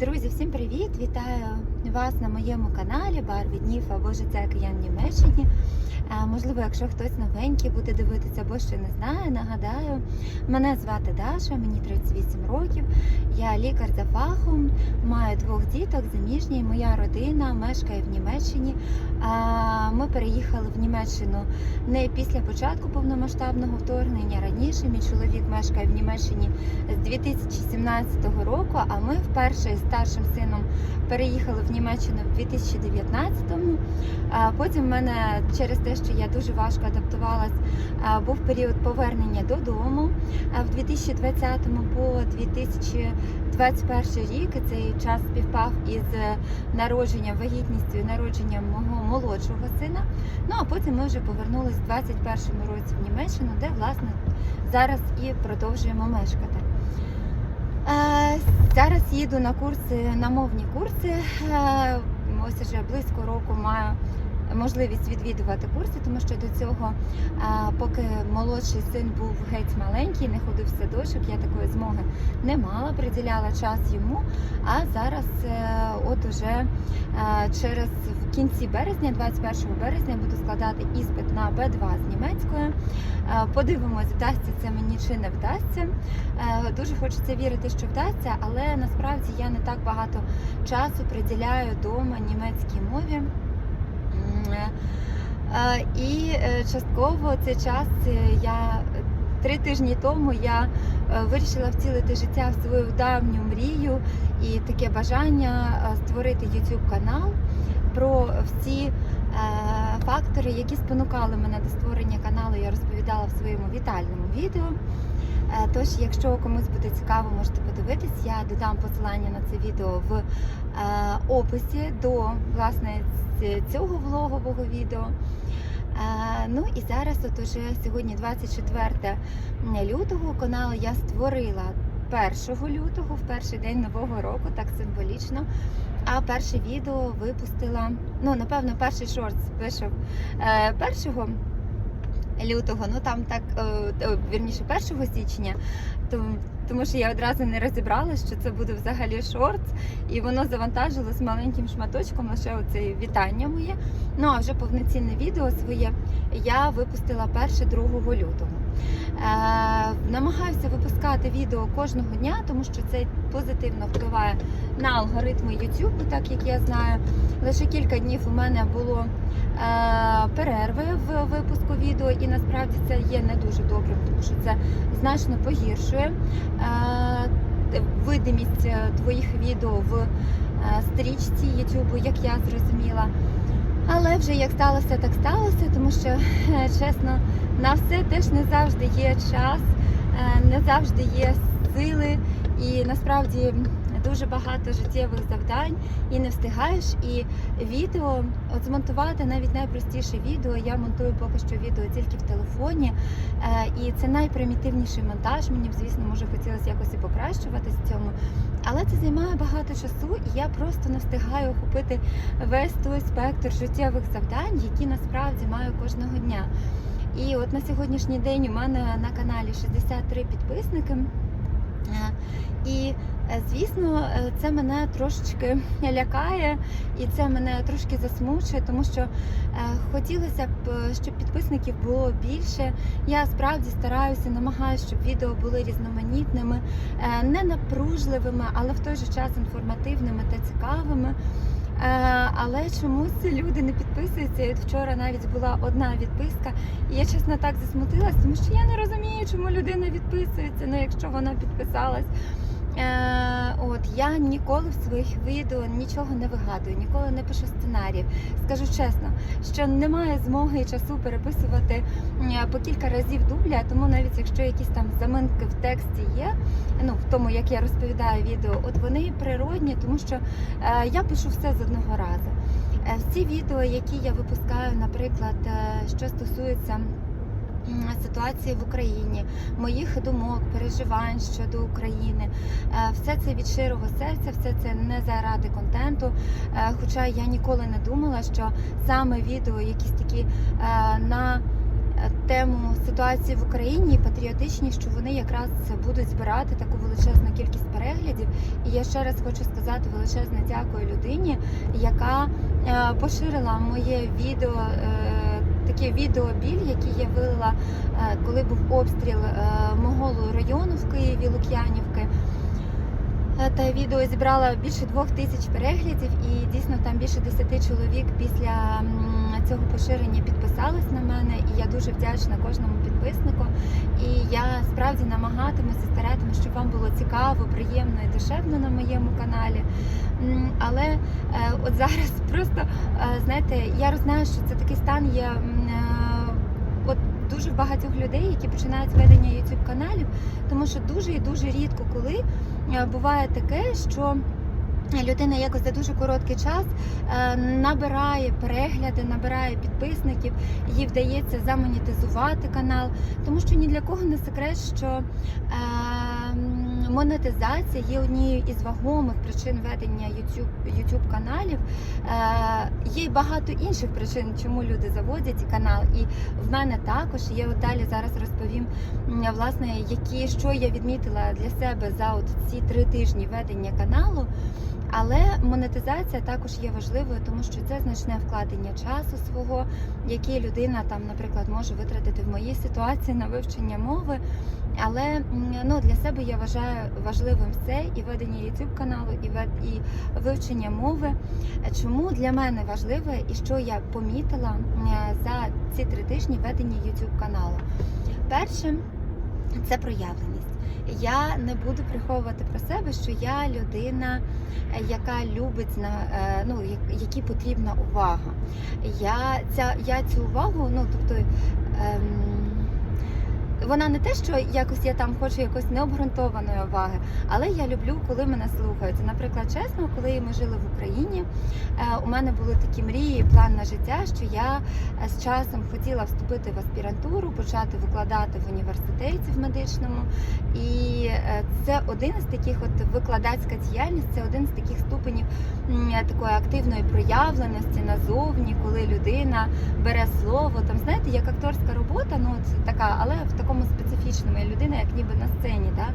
Друзі, всім привіт! Вітаю вас на моєму каналі Барві днів або життя в Німеччині. Е, Можливо, якщо хтось новенький буде дивитися або ще не знає, нагадаю, мене звати Даша, мені 38 років. Я лікар за фахом, маю двох діток, заміжній. Моя родина мешкає в Німеччині. Ми переїхали в Німеччину не після початку повномасштабного вторгнення. Раніше мій чоловік мешкає в Німеччині з 2017 року. А ми вперше з старшим сином переїхали в Німеччину в 2019-му. А Потім в мене через те, що я дуже важко адаптувалась, був період повернення додому в 2020-му по 2021 рік. Цей час співпав із е, народженням, вагітністю і народженням мого молодшого сина. Ну а потім ми вже повернулись в 21-му році в Німеччину, де власне зараз і продовжуємо мешкати. Е, Зараз їду на курси, на мовні курси. Е, Ось уже близько року маю можливість відвідувати курси, тому що до цього, поки молодший син був геть маленький, не ходив в садочок, я такої змоги не мала, приділяла час йому. А зараз, е, от уже е, через в кінці березня, 21 березня, буду складати іспит на Б2 з німецької. Е, Подивимось, вдасться це мені чи не вдасться. Дуже хочеться вірити, що вдасться, але насправді я не так багато часу приділяю дома німецькій мові. Е, І е, частково цей час е, я три тижні тому я вирішила втілити життя в свою давню мрію і таке бажання створити YouTube канал про всі фактори, які спонукали мене до створення каналу. Я розповідала в своєму вітальному відео. Е, Тож, якщо комусь буде цікаво, можете подивитись. Я додам посилання на це відео в е, описі до власне цього влогового відео. Е, Ну і зараз, от уже сьогодні 24 лютого, канал я створила 1 лютого, в перший день нового року, так символічно. А перше відео випустила. Ну, напевно, перший шорт вийшов 1 лютого, ну там так, е, е, вірніше, 1 січня, тому, що я одразу не розібрала, що це буде взагалі шорт, і воно завантажилось маленьким шматочком, лише оце вітання моє. Ну а вже повноцінне відео своє я випустила 1-2 лютого. Намагаюся випускати відео кожного дня, тому що це позитивно впливає на алгоритми YouTube, так як я знаю. Лише кілька днів у мене було е, перерви в випуску відео, і насправді це є не дуже добрим, тому що це значно погіршує е, видимість е, твоїх відео в е, стрічці YouTube, як я зрозуміла. Але вже як сталося, так сталося, тому що е, чесно, на все теж не завжди є час, не завжди є сили, і насправді дуже багато життєвих завдань і не встигаєш. І відео, от змонтувати навіть найпростіше відео. Я монтую поки що відео тільки в телефоні, е, і це найпримітивніший монтаж. Мені б, звісно, може хотілося якось і покращуватись в цьому. Але це займає багато часу, і я просто не встигаю охопити весь той спектр життєвих завдань, які насправді маю кожного дня. І от на сьогоднішній день у мене на каналі 63 підписники. Е, І, е, звісно, е, це мене трошечки лякає, і це мене трошки засмучує, тому що хотілося б, щоб підписників було більше. Я справді стараюся, намагаюся, щоб відео були різноманітними, не напружливими, але в той же час інформативними та цікавими. Е, Але чомусь люди не підписуються. І вчора навіть була одна відписка, і я чесно так засмутилась, тому що я не розумію, чому людина відписується, ну якщо вона підписалась. Е, от я ніколи в своїх відео нічого не вигадую, ніколи не пишу сценаріїв. Скажу чесно, що немає змоги і часу переписувати по кілька разів дубля, тому навіть якщо якісь там заминки в тексті є, ну в тому як я розповідаю відео, от вони природні, тому що е, я пишу все з одного разу. Е, всі відео, які я випускаю, наприклад, що стосується ситуації в Україні, моїх думок, переживань щодо України. Е, Все це від щирого серця, все це не заради контенту. Е, Хоча я ніколи не думала, що саме відео, якісь такі е, на тему ситуації в Україні патріотичні, що вони якраз будуть збирати таку величезну кількість переглядів. І я ще раз хочу сказати величезне дякую людині, яка поширила моє відео. Таке відео біль, яке я вилила, е, коли був обстріл е, мого району в Києві, Лук'янівки. Е, Та відео зібрало більше двох тисяч переглядів, і дійсно там більше десяти чоловік після цього поширення підписались на мене. І я дуже вдячна кожному підписнику. І я справді намагатимуся, старатимуся, щоб вам було цікаво, приємно і душевно на моєму каналі. Але от зараз просто знаєте, я знаю, що це такий стан є. Е, От дуже багатьох людей, які починають ведення youtube каналів, тому що дуже і дуже рідко коли е, буває таке, що людина якось за дуже короткий час е, набирає перегляди, набирає підписників, їй вдається замонетизувати канал, тому що ні для кого не секрет, що монетизація є однією із вагомих причин ведення YouTube, YouTube каналів. Е, є багато інших причин, чому люди заводять канал. І в мене також от далі зараз розповім власне, які що я відмітила для себе за от ці три тижні ведення каналу. Але монетизація також є важливою, тому що це значне вкладення часу свого, яке людина там, наприклад, може витратити в моїй ситуації на вивчення мови. Але ну, для себе я вважаю важливим це і ведення YouTube каналу, і вед і вивчення мови. Чому для мене важливе і що я помітила за ці три тижні ведення YouTube каналу? Перше це проявленість. Я не буду приховувати про себе, що я людина, е, яка любить е, ну я- якій потрібна увага. Я ця я цю увагу, ну тобто. Ем, вона не те, що якось я там хочу якось необґрунтованої уваги, але я люблю, коли мене слухають. Наприклад, чесно, коли ми жили в Україні, е, у мене були такі мрії, план на життя, що я е, з часом хотіла вступити в аспірантуру, почати викладати в університеті в медичному. І е, це один із таких, от викладацька діяльність, це один з таких ступенів такої активної проявленості назовні, коли людина бере слово. Там знаєте, як акторська робота, ну от така, але в такому специфічному І людина, як ніби на сцені, да,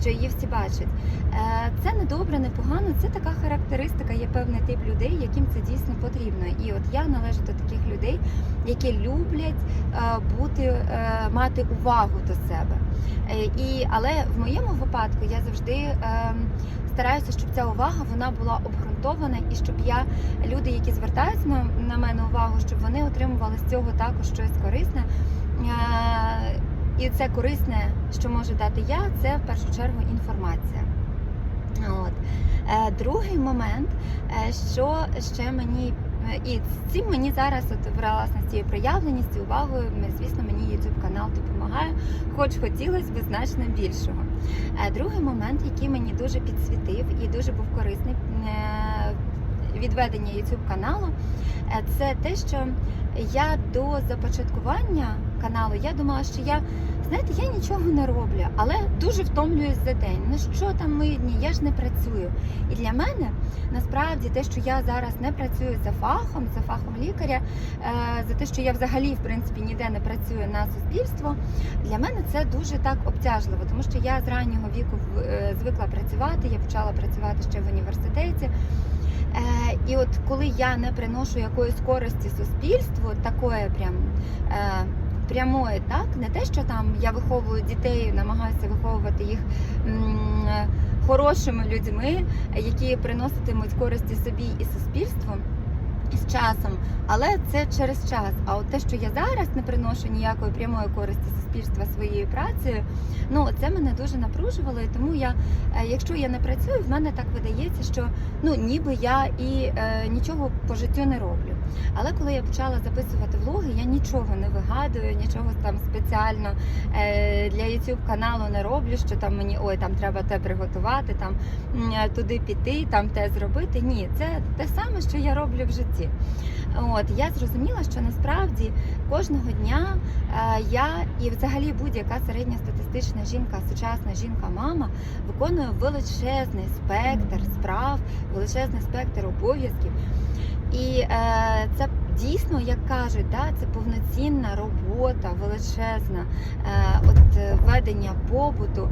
що її всі бачать. Е, Це не добре, не погано. Це така характеристика, є певний тип людей, яким це дійсно потрібно. І от я належу до таких людей, які люблять е, бути, е, мати увагу до себе. І, але в моєму випадку я завжди стараюся, щоб ця увага вона була обґрунтована, і щоб я люди, які звертаються на мене увагу, щоб вони отримували з цього також щось корисне. І це корисне, що можу дати я, це в першу чергу інформація. От. Е, Другий момент, е, що ще мені і з цим мені зараз, от власне з цією проявленістю, увагою, звісно, мені YouTube канал допомагає, хоч хотілося б значно більшого. Е, Другий момент, який мені дуже підсвітив і дуже був корисний е, від YouTube каналу, це те, що я до започаткування каналу я думала, що я знаєте, я нічого не роблю, але дуже втомлююсь за день. Ну що там мої дні? Я ж не працюю. І для мене насправді те, що я зараз не працюю за фахом, за фахом лікаря, е, за те, що я взагалі в принципі ніде не працюю на суспільство, для мене це дуже так обтяжливо, тому що я з раннього віку е, звикла працювати. Я почала працювати ще в університеті. Е, і от коли я не приношу якоїсь користі суспільству, такої прям. Е, Прямої, так, не те, що там я виховую дітей, намагаюся виховувати їх м, хорошими людьми, які приноситимуть користі собі і суспільству з часом, але це через час. А от те, що я зараз не приношу ніякої прямої користі суспільства своєю працею, ну це мене дуже напружувало. І тому я, е, якщо я не працюю, в мене так видається, що ну ніби я і е, нічого по життю не роблю. Але коли я почала записувати влоги, я нічого не вигадую, нічого там спеціально е, для YouTube каналу не роблю, що там мені ой, там треба те приготувати, там е, туди піти, там те зробити. Ні, це те саме, що я роблю в житті. От я зрозуміла, що насправді кожного дня е, я і взагалі будь-яка середньостатистична жінка, сучасна жінка-мама виконує величезний спектр справ, величезний спектр обов'язків. І е, це дійсно, як кажуть, да, це повноцінна робота, величезна, е, от е, ведення побуту.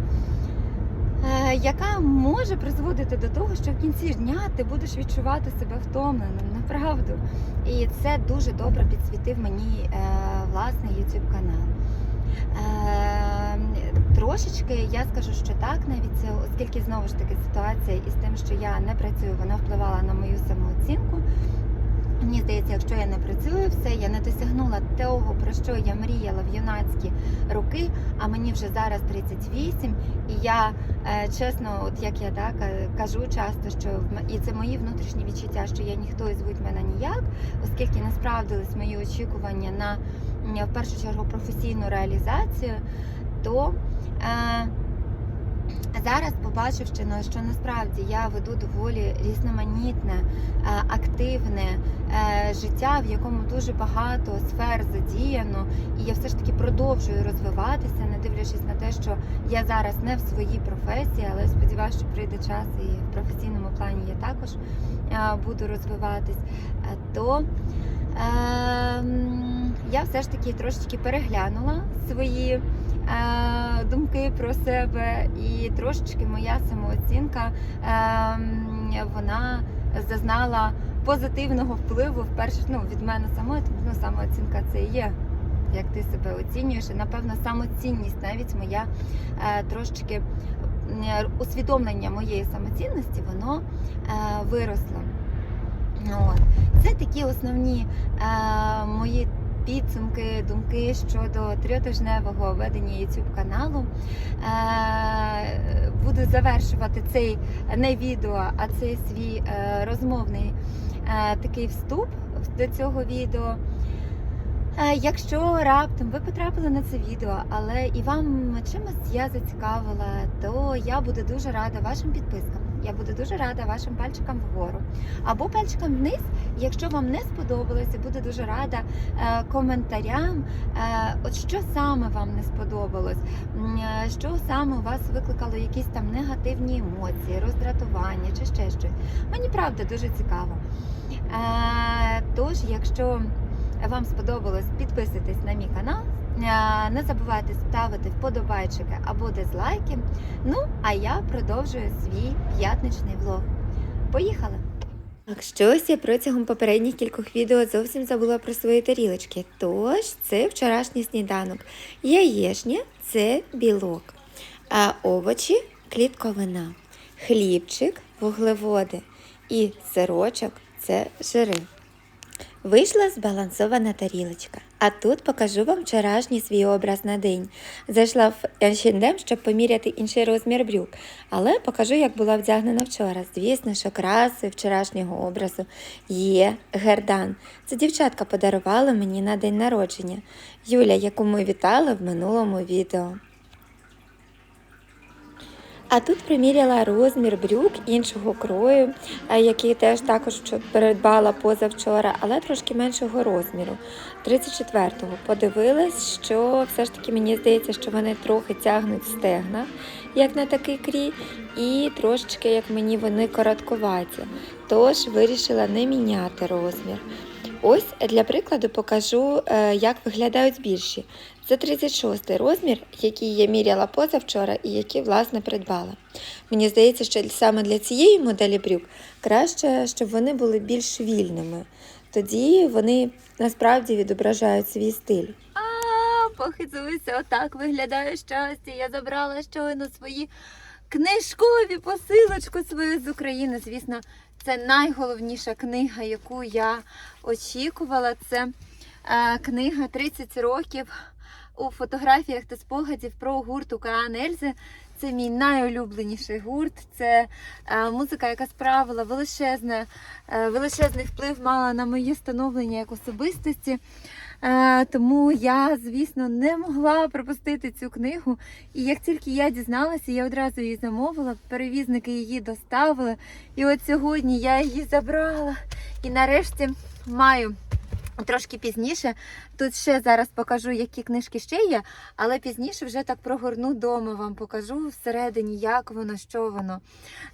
е, Яка може призводити до того, що в кінці дня ти будеш відчувати себе втомленим, направду. І це дуже добре підсвітив мені власний YouTube канал. Трошечки я скажу, що так, навіть оскільки знову ж таки ситуація із тим, що я не працюю, вона впливала на мою самооцінку. Мені здається, якщо я не працюю, все, я не досягнула того, про що я мріяла в юнацькі роки, а мені вже зараз 38, і я е, чесно, от як я так кажу часто, що і це мої внутрішні відчуття, що я ніхто і звуть мене ніяк, оскільки не справдились мої очікування на в першу чергу професійну реалізацію, то е, зараз побачивши, ну, що насправді я веду доволі різноманітне, е, активне е, життя, в якому дуже багато сфер задіяно, і я все ж таки продовжую розвиватися, не дивлячись на те, що я зараз не в своїй професії, але сподіваюся, що прийде час і в професійному плані я також е, буду розвиватись, то е, я все ж таки трошечки переглянула свої думки про себе, і трошечки моя самооцінка е, вона зазнала позитивного впливу вперше ну, від мене самої, тому ну, самооцінка це і є. Як ти себе оцінюєш, і напевно самоцінність, навіть моя е, трошечки усвідомлення моєї самоцінності, воно е, виросло. От. Це такі основні е, мої підсумки, думки щодо трьотижневого ведення YouTube каналу. Е, буду завершувати цей не відео, а цей свій е, розмовний е, такий вступ до цього відео. Якщо раптом ви потрапили на це відео, але і вам чимось я зацікавила, то я буду дуже рада вашим підпискам. Я буду дуже рада вашим пальчикам вгору або пальчикам вниз. Якщо вам не сподобалося, буду дуже рада е, коментарям. Е, от що саме вам не сподобалось, е, що саме у вас викликало якісь там негативні емоції, роздратування чи ще щось. Мені правда дуже цікаво. Тож, якщо вам сподобалось, підписуйтесь на мій канал. Е, Не забувайте ставити вподобайчики або дизлайки. Ну, а я продовжую свій п'ятничний влог. Поїхали! Так, щось я протягом попередніх кількох відео зовсім забула про свої тарілочки. Тож це вчорашній сніданок. Яєшня це білок, а овочі клітковина, хлібчик, вуглеводи і сирочок це жири. Вийшла збалансована тарілочка. А тут покажу вам вчорашній свій образ на день. Зайшла в H&M, щоб поміряти інший розмір брюк, але покажу, як була вдягнена вчора. Звісно, що краси вчорашнього образу є гердан. Це дівчатка подарувала мені на день народження. Юля, яку ми вітали в минулому відео. А тут приміряла розмір брюк іншого крою, е, який теж також придбала позавчора, але трошки меншого розміру. 34-го. Подивилась, що все ж таки мені здається, що вони трохи тягнуть стегна, як на такий крій, і трошечки, як мені вони коротковаті. Тож вирішила не міняти розмір. Ось для прикладу покажу, е, як виглядають більші. Це 36 розмір, який я міряла позавчора і який, власне, придбала. Мені здається, що саме для цієї моделі брюк краще, щоб вони були більш вільними. Тоді вони насправді відображають свій стиль. А, похизуйся, отак виглядає щастя. Я забрала щойно свої книжкові посилочку свою з України. Звісно, це найголовніша книга, яку я очікувала. Це е, книга 30 років у фотографіях та спогадів про гурт Океан Ельзи. Це мій найулюбленіший гурт. Це е, музика, яка справила величезне, е, величезний вплив мала на моє становлення як особистості. Е, тому я, звісно, не могла пропустити цю книгу. І як тільки я дізналася, я одразу її замовила. Перевізники її доставили. І от сьогодні я її забрала. І нарешті маю Трошки пізніше. Тут ще зараз покажу, які книжки ще є, але пізніше вже так прогорну дома вам покажу всередині, як воно, що воно.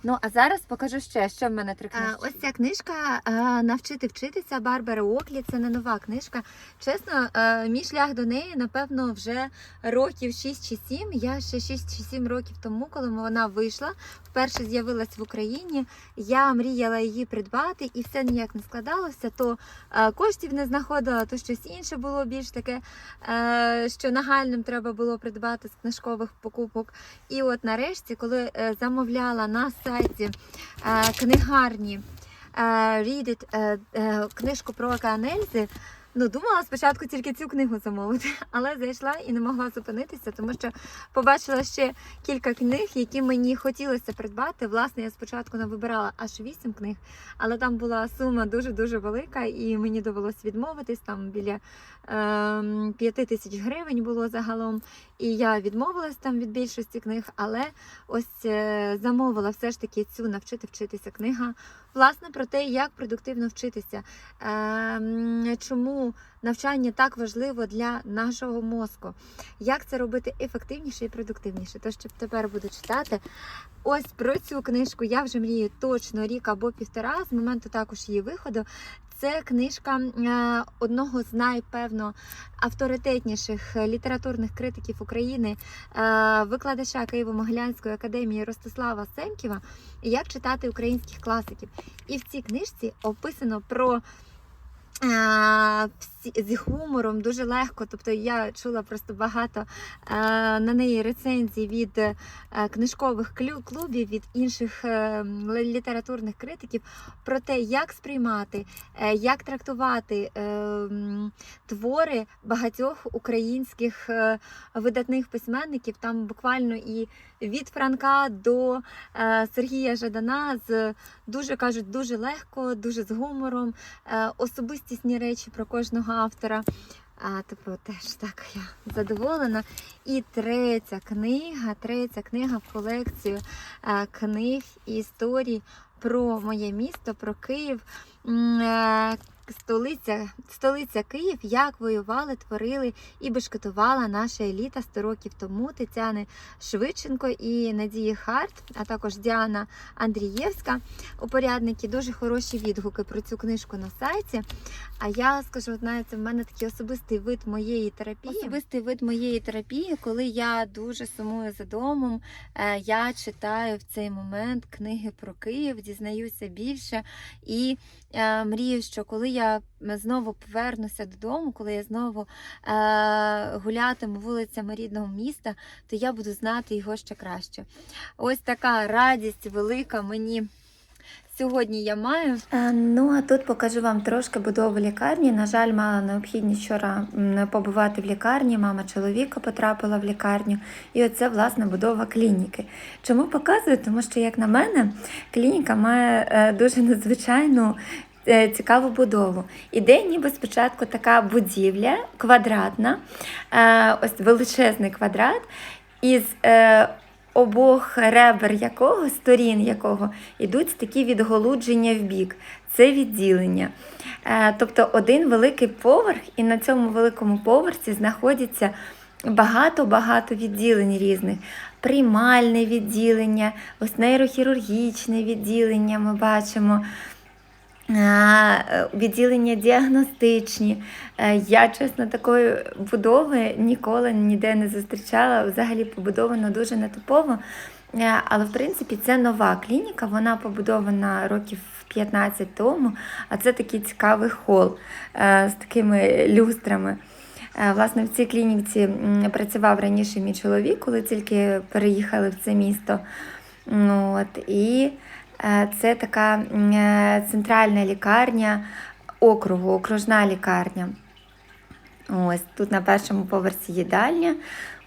Ну а зараз покажу ще, що в мене три книжки. Ось ця книжка а, Навчити вчитися Барбара Оклі. Це не нова книжка. Чесно, а, мій шлях до неї, напевно, вже років 6 чи 7. Я ще 6 чи 7 років тому, коли вона вийшла, вперше з'явилась в Україні. Я мріяла її придбати, і все ніяк не складалося. То е, коштів не знаходила, то щось інше було більш таке, е, що нагальним треба було придбати з книжкових покупок. І от нарешті, коли е, замовляла на сайті е, книгарні Read It, е, книжку про океанельзи, Ну, думала спочатку тільки цю книгу замовити, але зайшла і не могла зупинитися, тому що побачила ще кілька книг, які мені хотілося придбати. Власне, я спочатку не вибирала аж вісім книг, але там була сума дуже-дуже велика, і мені довелось відмовитись. Там біля ем, п'яти тисяч гривень було загалом. І я відмовилась там від більшості книг, але ось е, замовила все ж таки цю навчити вчитися книга. Власне, про те, як продуктивно вчитися, ем, чому навчання так важливо для нашого мозку, як це робити ефективніше і продуктивніше. Тож щоб тепер буду читати. Ось про цю книжку я вже мрію точно рік або півтора з моменту також її виходу. Це книжка е, одного з найпевно авторитетніших літературних критиків України, е, викладача Києво-Могилянської академії Ростислава Семківа Як читати українських класиків. І в цій книжці описано про. Е, З гумором дуже легко, тобто я чула просто багато е, на неї рецензій від е, книжкових клубів, від інших літературних критиків про те, як сприймати, як трактувати твори багатьох українських видатних письменників. Там буквально і від Франка до Сергія Жадана з дуже кажуть, дуже легко, дуже з гумором, е, особистісні речі про кожного автора. А, типу, теж так я задоволена. І третя книга, третя книга в колекцію е, книг і історій про моє місто, про Київ. Столиця, столиця Київ, як воювали, творили і бешкетувала наша еліта 100 років тому Тетяни Швидченко і Надії Харт, а також Діана Андрієвська. Упорядники дуже хороші відгуки про цю книжку на сайті. А я скажу, це в мене такий особистий вид моєї терапії. Особистий вид моєї терапії, коли я дуже сумую за домом. е, Я читаю в цей момент книги про Київ, дізнаюся більше і е, мрію, що коли я знову повернуся додому, коли я знову е, гулятиму вулицями рідного міста, то я буду знати його ще краще. Ось така радість велика мені. Сьогодні я маю. Ну а тут покажу вам трошки будову лікарні. На жаль, мала необхідність вчора побувати в лікарні. Мама чоловіка потрапила в лікарню. І оце власне будова клініки. Чому показую? Тому що, як на мене, клініка має е, дуже надзвичайну. Е, Цікаву будову. Іде ніби спочатку така будівля квадратна, е, ось величезний квадрат, із е, обох ребер якого, сторін якого йдуть такі відголудження в бік. Це відділення. Тобто один великий поверх, і на цьому великому поверсі знаходяться багато-багато відділень різних. Приймальне відділення, ось нейрохірургічне відділення ми бачимо. Е, Відділення діагностичні. Е, Я, чесно, такої будови ніколи ніде не зустрічала. Взагалі побудовано дуже нетипово. Е, Але в принципі це нова клініка, вона побудована років 15 тому, а це такий цікавий хол з такими люстрами. Власне, в цій клініці працював раніше мій чоловік, коли тільки переїхали в це місто. От, і це така е, центральна лікарня округу, окружна лікарня. Ось тут на першому поверсі їдальня.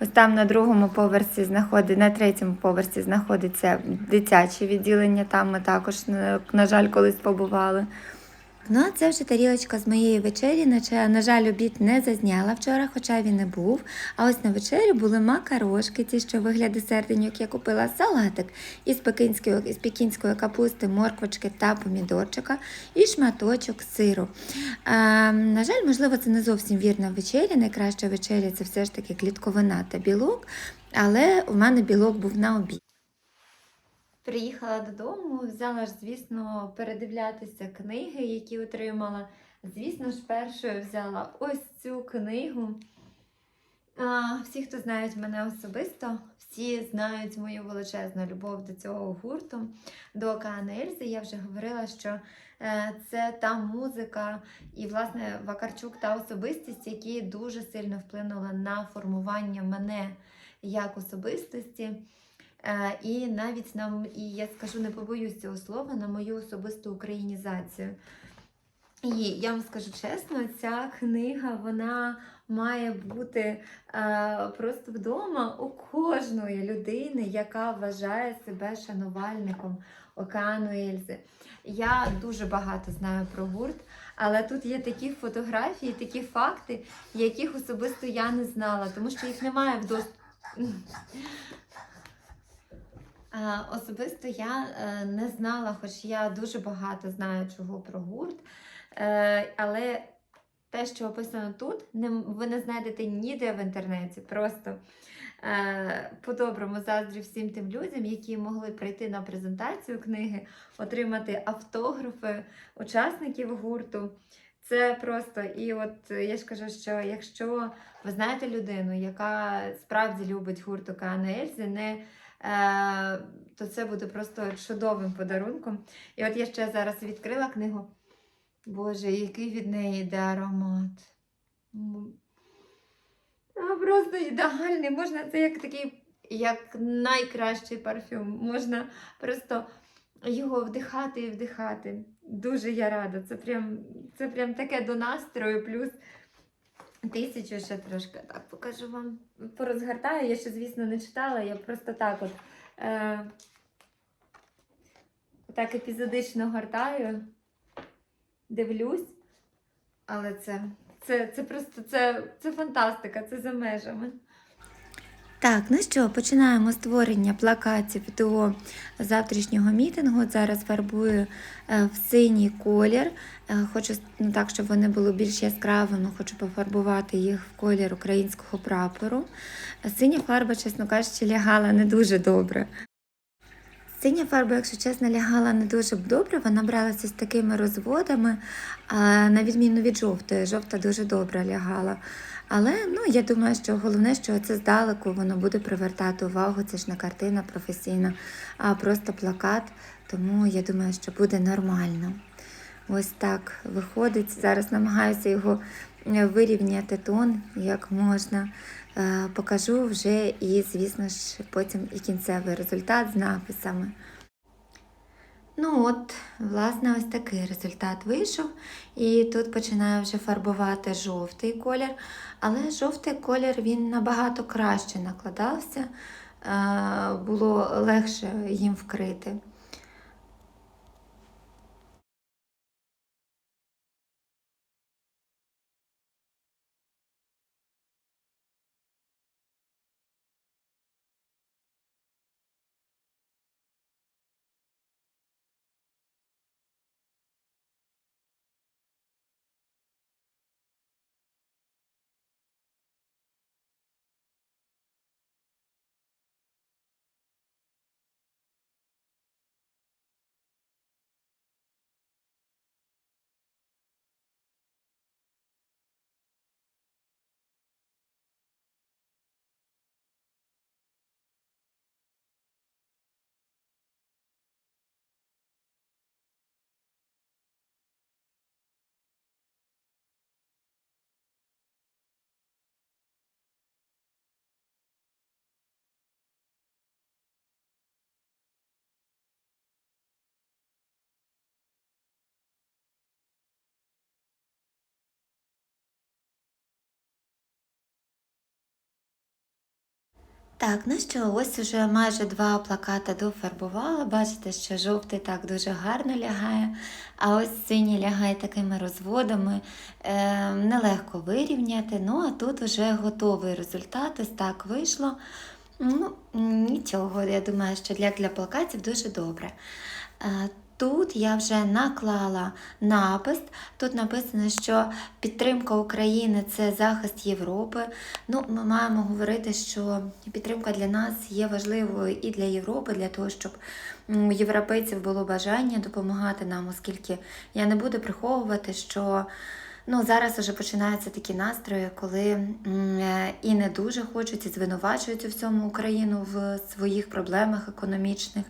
Ось там на другому поверсі знаходиться, на третьому поверсі знаходиться дитяче відділення. Там ми також, на жаль, колись побували. Ну, а це вже тарілочка з моєї вечері. Наче, на жаль, обід не зазняла вчора, хоча він і був. А ось на вечері були макарошки, ті, що вигляди серденьок я купила салатик із пекінської, із пекінської капусти, морквочки та помідорчика і шматочок сиру. А, на жаль, можливо, це не зовсім вірна вечеря. Найкраща вечеря це все ж таки клітковина та білок, але у мене білок був на обід. Приїхала додому, взяла ж, звісно, передивлятися книги, які отримала. Звісно ж, першою взяла ось цю книгу. Всі, хто знають мене особисто, всі знають мою величезну любов до цього гурту, до Океана Ельзи. Я вже говорила, що е, це та музика і, власне, Вакарчук та особистість, які дуже сильно вплинули на формування мене як особистості. Е, І навіть нам, і я скажу, не побоюсь цього слова, на мою особисту українізацію. І я вам скажу чесно, ця книга вона має бути е, просто вдома у кожної людини, яка вважає себе шанувальником океану Ельзи. Я дуже багато знаю про гурт, але тут є такі фотографії, такі факти, яких особисто я не знала, тому що їх немає в доступі. Особисто я е, не знала, хоч я дуже багато знаю чого про гурт. Е, Але те, що описано тут, ви не знайдете ніде в інтернеті. Просто е, по-доброму заздрю всім тим людям, які могли прийти на презентацію книги, отримати автографи учасників гурту. Це просто, і от я ж кажу, що якщо ви знаєте людину, яка справді любить гурт Океана Ельзи, не то це буде просто чудовим подарунком. І от я ще зараз відкрила книгу. Боже, який від неї йде аромат. Просто ідеальний. Можна це як такий, як найкращий парфюм. Можна просто його вдихати і вдихати. Дуже я рада. Це прям, це прям таке до настрою, плюс тисячу ще трошки. Так, покажу вам. Порозгортаю. Я ще, звісно, не читала, я просто так от. Е, так епізодично гортаю, дивлюсь. Але це, це, це просто це, це фантастика, це за межами. Так, ну що, починаємо створення плакатів до завтрашнього мітингу. Зараз фарбую е, в синій колір. Е, Хочу ну, так, щоб вони були більш яскравими, хочу пофарбувати їх в колір українського прапору. Синя фарба, чесно кажучи, лягала не дуже добре. Синя фарба, якщо чесно, лягала не дуже добре, вона бралася з такими розводами, на відміну від жовтої. Жовта дуже добре лягала. Але ну, я думаю, що головне, що це здалеку воно буде привертати увагу. Це ж не картина професійна, а просто плакат. Тому я думаю, що буде нормально. Ось так виходить. Зараз намагаюся його е, вирівняти тон, як можна. Е, Покажу вже і, звісно ж, потім і кінцевий результат з написами. Ну от, власне, ось такий результат вийшов. І тут починаю вже фарбувати жовтий колір. Але жовтий колір він набагато краще накладався, е, було легше їм вкрити. Так, ну що, ось уже майже два плакати дофарбувала. Бачите, що жовтий так дуже гарно лягає, а ось синій лягає такими розводами. Е, нелегко вирівняти. Ну, а тут вже готовий результат. Ось так вийшло. Ну, нічого, я думаю, що для, для плакатів дуже добре. Е, Тут я вже наклала напис. Тут написано, що підтримка України це захист Європи. Ну, ми маємо говорити, що підтримка для нас є важливою і для Європи, для того, щоб у європейців було бажання допомагати нам, оскільки я не буду приховувати, що ну, зараз вже починаються такі настрої, коли е, і не дуже хочуть, і звинувачують у всьому Україну в своїх проблемах економічних.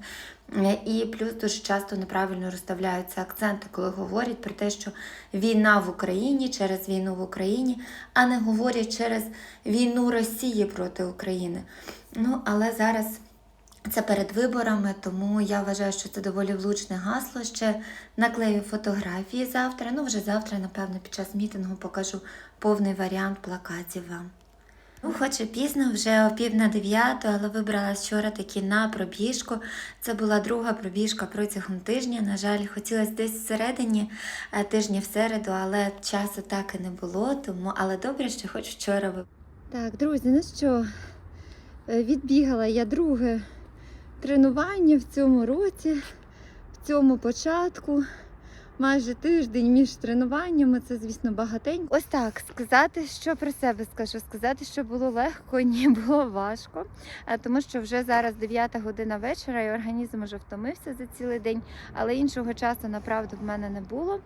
Е, І плюс дуже часто неправильно розставляються акценти, коли говорять про те, що війна в Україні через війну в Україні, а не говорять через війну Росії проти України. Ну, але зараз це перед виборами, тому я вважаю, що це доволі влучне гасло. Ще наклею фотографії завтра. Ну, вже завтра, напевно, під час мітингу покажу повний варіант плакатів вам. Ну, хоч і пізно, вже о пів на дев'яту, але вибрала вчора таки на пробіжку. Це була друга пробіжка протягом тижня. На жаль, хотілося десь всередині е, тижня в середу, але часу так і не було, тому але добре, що хоч вчора ви. Так, друзі, ну що, е, відбігала я друге тренування в цьому році, в цьому початку. Майже тиждень між тренуваннями, це, звісно, багатенько. Ось так сказати, що про себе скажу. Сказати, що було легко, ні, було важко, Е, тому що вже зараз 9 година вечора, і організм вже втомився за цілий день, але іншого часу направду в мене не було.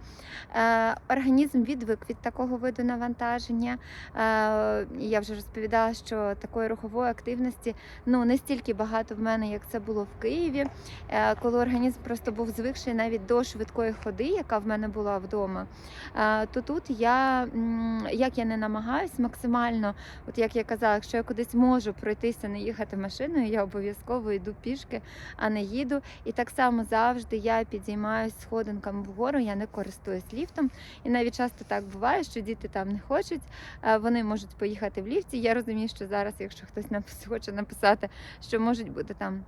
Е, Організм відвик від такого виду навантаження. Е, Я вже розповідала, що такої рухової активності ну не стільки багато в мене, як це було в Києві, коли організм просто був звикший навіть до швидкої ходи, яка в мене була вдома. Е, То тут я як я не намагаюсь максимально, от як я казала, якщо я кудись можу пройтися, не їхати машиною, я обов'язково йду пішки, а не їду. І так само завжди я підіймаюсь сходинками вгору, я не користуюсь ліфтом. І навіть часто так буває, що діти там не хочуть, е, вони можуть поїхати в ліфті. Я розумію, що зараз, якщо хтось хоче написати, що можуть бути там.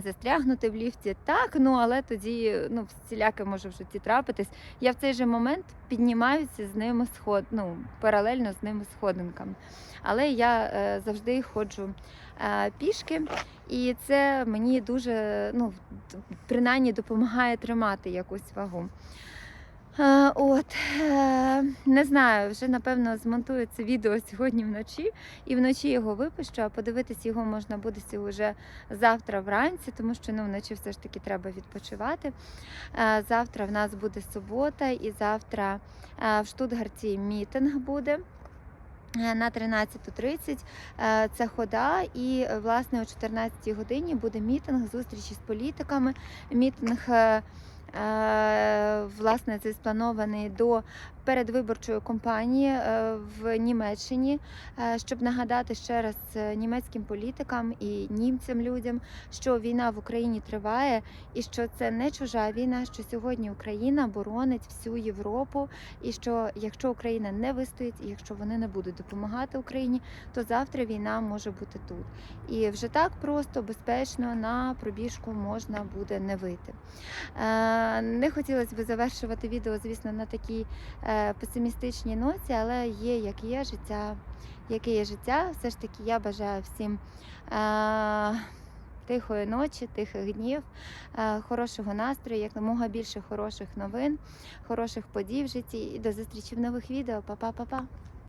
Застрягнути в ліфті, так, ну але тоді ну, всіляке може в житті трапитись. Я в цей же момент піднімаюся з ними сход, ну, паралельно з ними сходинками. Але я е, завжди ходжу е, пішки, і це мені дуже, ну, принаймні допомагає тримати якусь вагу. Е, От е, не знаю, вже напевно змонтую це відео сьогодні вночі, і вночі його випущу. А подивитись його можна буде вже завтра вранці, тому що ну вночі все ж таки треба відпочивати. Е, Завтра в нас буде субота, і завтра в Штутгарті мітинг буде. На 13.30 Е, це хода, і власне о 14 годині буде мітинг, зустрічі з політиками. Мітинг власне це спланований до передвиборчої кампанії е, в Німеччині, е, щоб нагадати ще раз е, німецьким політикам і німцям людям, що війна в Україні триває, і що це не чужа війна, що сьогодні Україна боронить всю Європу, і що якщо Україна не вистоїть, і якщо вони не будуть допомагати Україні, то завтра війна може бути тут. І вже так просто, безпечно на пробіжку можна буде не вийти. Не хотілося б завершувати відео, звісно, на такій песимістичній ноті, але є як є життя, яке є життя. Все ж таки я бажаю всім. е, Тихої ночі, тихих днів, е, хорошого настрою, якомога більше хороших новин, хороших подій в житті. І до зустрічі в нових відео. Па-па-па-па!